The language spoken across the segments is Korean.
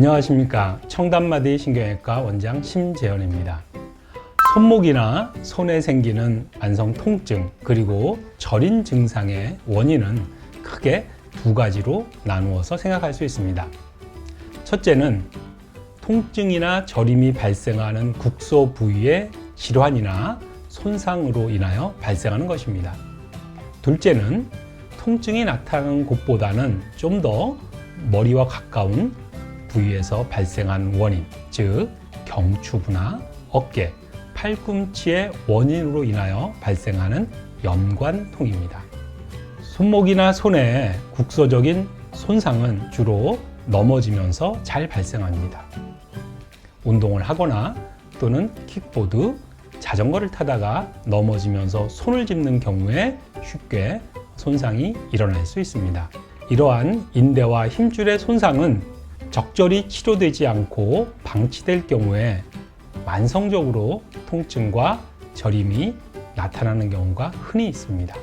안녕하십니까 청담마디 신경외과 원장 심재현입니다. 손목이나 손에 생기는 만성 통증 그리고 저린 증상의 원인은 크게 두 가지로 나누어서 생각할 수 있습니다. 첫째는 통증이나 저림이 발생하는 국소 부위의 질환이나 손상으로 인하여 발생하는 것입니다. 둘째는 통증이 나타나는 곳보다는 좀 더 머리와 가까운 부위에서 발생한 원인, 즉 경추부나 어깨, 팔꿈치의 원인으로 인하여 발생하는 연관통입니다. 손목이나 손의 국소적인 손상은 주로 넘어지면서 잘 발생합니다. 운동을 하거나 또는 킥보드, 자전거를 타다가 넘어지면서 손을 짚는 경우에 쉽게 손상이 일어날 수 있습니다. 이러한 인대와 힘줄의 손상은 적절히 치료되지 않고 방치될 경우에 만성적으로 통증과 저림이 나타나는 경우가 흔히 있습니다.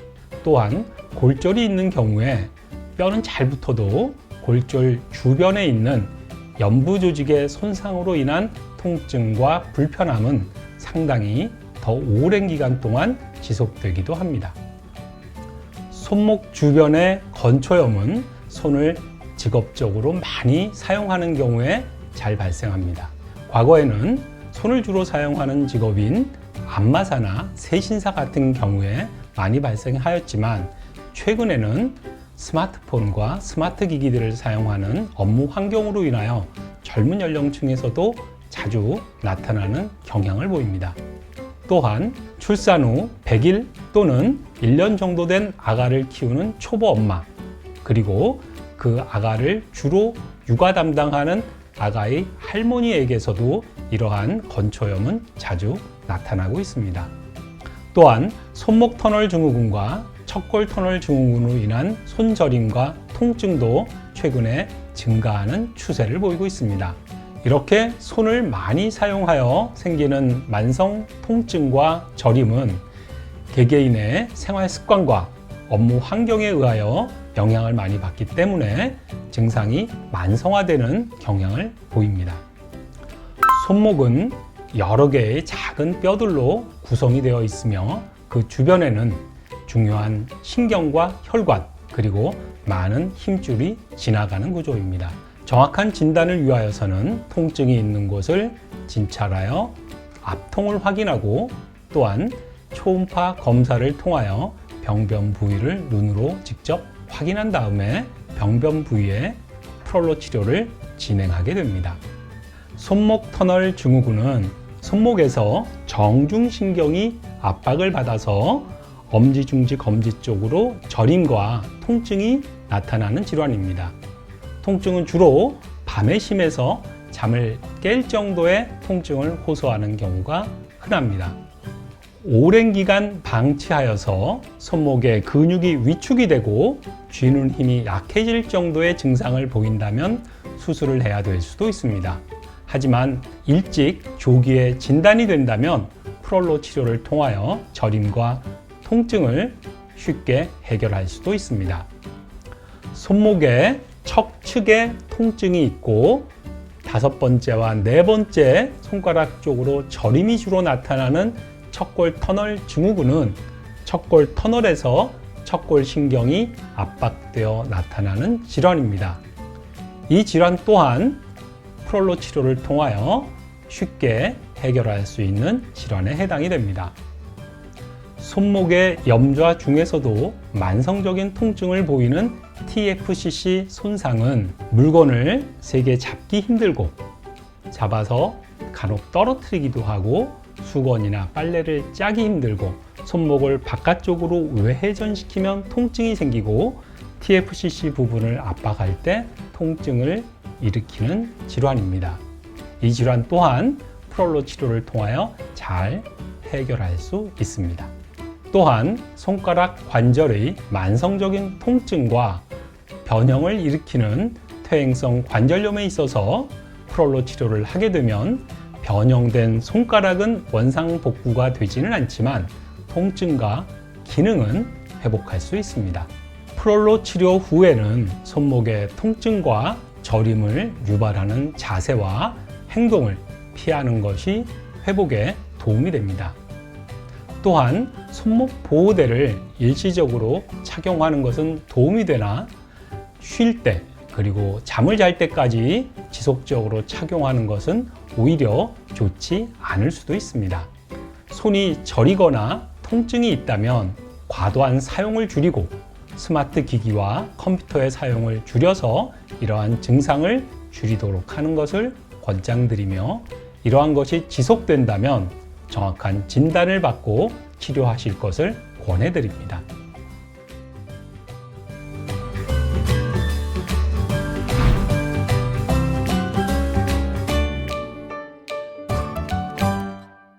또한 골절이 있는 경우에 뼈는 잘 붙어도 골절 주변에 있는 연부 조직의 손상으로 인한 통증과 불편함은 상당히 더 오랜 기간 동안 지속되기도 합니다. 손목 주변의 건초염은 손을 직업적으로 많이 사용하는 경우에 잘 발생합니다. 과거에는 손을 주로 사용하는 직업인 안마사나 세신사 같은 경우에 많이 발생하였지만 최근에는 스마트폰과 스마트 기기들을 사용하는 업무 환경으로 인하여 젊은 연령층에서도 자주 나타나는 경향을 보입니다. 또한 출산 후 100일 또는 1년 정도 된 아가를 키우는 초보 엄마, 그리고 그 아가를 주로 육아 담당하는 아가의 할머니에게서도 이러한 건초염은 자주 나타나고 있습니다. 또한 손목 터널 증후군과 척골 터널 증후군으로 인한 손저림과 통증도 최근에 증가하는 추세를 보이고 있습니다. 이렇게 손을 많이 사용하여 생기는 만성 통증과 저림은 개개인의 생활 습관과 업무 환경에 의하여 영향을 많이 받기 때문에 증상이 만성화되는 경향을 보입니다. 손목은 여러 개의 작은 뼈들로 구성이 되어 있으며 그 주변에는 중요한 신경과 혈관 그리고 많은 힘줄이 지나가는 구조입니다. 정확한 진단을 위하여서는 통증이 있는 곳을 진찰하여 압통을 확인하고 또한 초음파 검사를 통하여 병변 부위를 눈으로 직접 확인한 다음에 병변 부위에 프롤로 치료를 진행하게 됩니다. 손목 터널 증후군은 손목에서 정중신경이 압박을 받아서 엄지 중지 검지 쪽으로 저림과 통증이 나타나는 질환입니다. 통증은 주로 밤에 심해서 잠을 깰 정도의 통증을 호소하는 경우가 흔합니다. 오랜 기간 방치하여서 손목의 근육이 위축이 되고 쥐는 힘이 약해질 정도의 증상을 보인다면 수술을 해야 될 수도 있습니다. 하지만 일찍 조기에 진단이 된다면 프롤로 치료를 통하여 저림과 통증을 쉽게 해결할 수도 있습니다. 손목에 척측에 통증이 있고 다섯 번째와 네 번째 손가락 쪽으로 저림이 주로 나타나는 척골 터널 증후군은 척골 터널에서 척골 신경이 압박되어 나타나는 질환입니다. 이 질환 또한 프롤로 치료를 통하여 쉽게 해결할 수 있는 질환에 해당이 됩니다. 손목의 염좌 중에서도 만성적인 통증을 보이는 TFCC 손상은 물건을 세게 잡기 힘들고 잡아서 간혹 떨어뜨리기도 하고 수건이나 빨래를 짜기 힘들고 손목을 바깥쪽으로 외회전시키면 통증이 생기고 TFCC 부분을 압박할 때 통증을 일으키는 질환입니다. 이 질환 또한 프롤로 치료를 통하여 잘 해결할 수 있습니다. 또한 손가락 관절의 만성적인 통증과 변형을 일으키는 퇴행성 관절염에 있어서 프롤로 치료를 하게 되면 변형된 손가락은 원상 복구가 되지는 않지만 통증과 기능은 회복할 수 있습니다. 프롤로 치료 후에는 손목의 통증과 저림을 유발하는 자세와 행동을 피하는 것이 회복에 도움이 됩니다. 또한 손목 보호대를 일시적으로 착용하는 것은 도움이 되나 쉴 때 그리고 잠을 잘 때까지 지속적으로 착용하는 것은 오히려 좋지 않을 수도 있습니다. 손이 저리거나 통증이 있다면 과도한 사용을 줄이고 스마트 기기와 컴퓨터의 사용을 줄여서 이러한 증상을 줄이도록 하는 것을 권장드리며 이러한 것이 지속된다면 정확한 진단을 받고 치료하실 것을 권해드립니다.